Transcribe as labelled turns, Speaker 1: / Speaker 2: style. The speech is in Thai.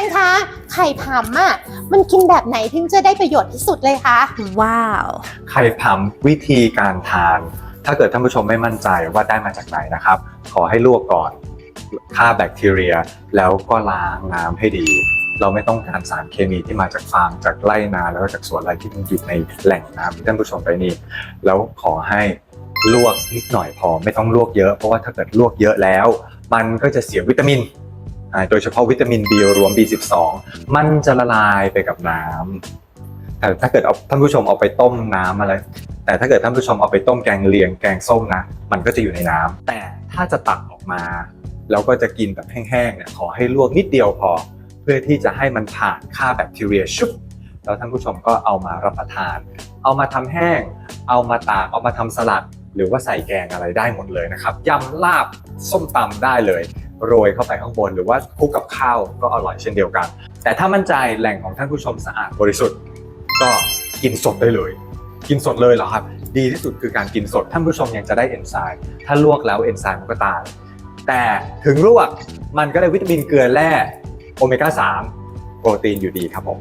Speaker 1: งคะ ไข่ผำอะ มันกินแบบไหนถึงจะได้ประโยชน์ที่สุดเลยคะ
Speaker 2: ว้าว
Speaker 3: ไข่ผำวิธีการทาน ถ้าเกิดท่านผู้ชมไม่มั่นใจว่าได้มาจากไหนนะครับ ขอให้ลวกก่อนฆ่าแบคทีเรีย แล้วก็ล้างน้ำให้ดี เราไม่ต้องการสารเคมีที่มาจากฟาร์มจากไร่นาแล้วก็จากสวนอะไรที่มันอยู่ในแหล่งน้ำที่ท่านผู้ชมไปนี่ แล้วขอให้ลวกนิดหน่อยพอไม่ต้องลวกเยอะเพราะว่าถ้าเกิดลวกเยอะแล้ว มันก็จะเสียวิตามินอ่า โดยเฉพาะวิตามิน B รวม B12 มันจะละลายไปกับน้ำแต่ถ้าเกิดเอาท่านผู้ชมเอาไปต้มน้ำอะไร แต่ถ้าเกิดท่านผู้ชมเอาไปต้มแกงเลียงแกงส้มนะ มันก็จะอยู่ในน้ำแต่ถ้าจะตักออกมา แล้วก็จะกินแบบแห้งๆเนี่ยขอให้ลวกนิดเดียวพอ เพื่อที่จะให้มันผ่านฆ่าแบคทีเรียชุบแล้วท่านผู้ชมก็เอามารับประทาน เอามาทำแห้ง เอามาตาก เอามาทำสลัด หรือว่าใส่แกงอะไรได้หมดเลยนะครับยำลาบส้มตำได้เลย โรยเข้าไปข้างบน หรือว่าคลุกกับข้าวก็อร่อยเช่นเดียวกัน แต่ถ้ามั่นใจแหล่งของท่านผู้ชมสะอาดบริสุทธิ์ ก็กินสดได้เลย กินสดเลยเหรอครับ ดีที่สุดคือการกินสดท่านผู้ชมยังจะได้เอนไซม์ถ้าลวกแล้วเอนไซม์มันก็ตายแต่ถึงลวกมันก็ได้วิตามินเกลือแร่โอเมก้า3โปรตีนอยู่ดีครับผม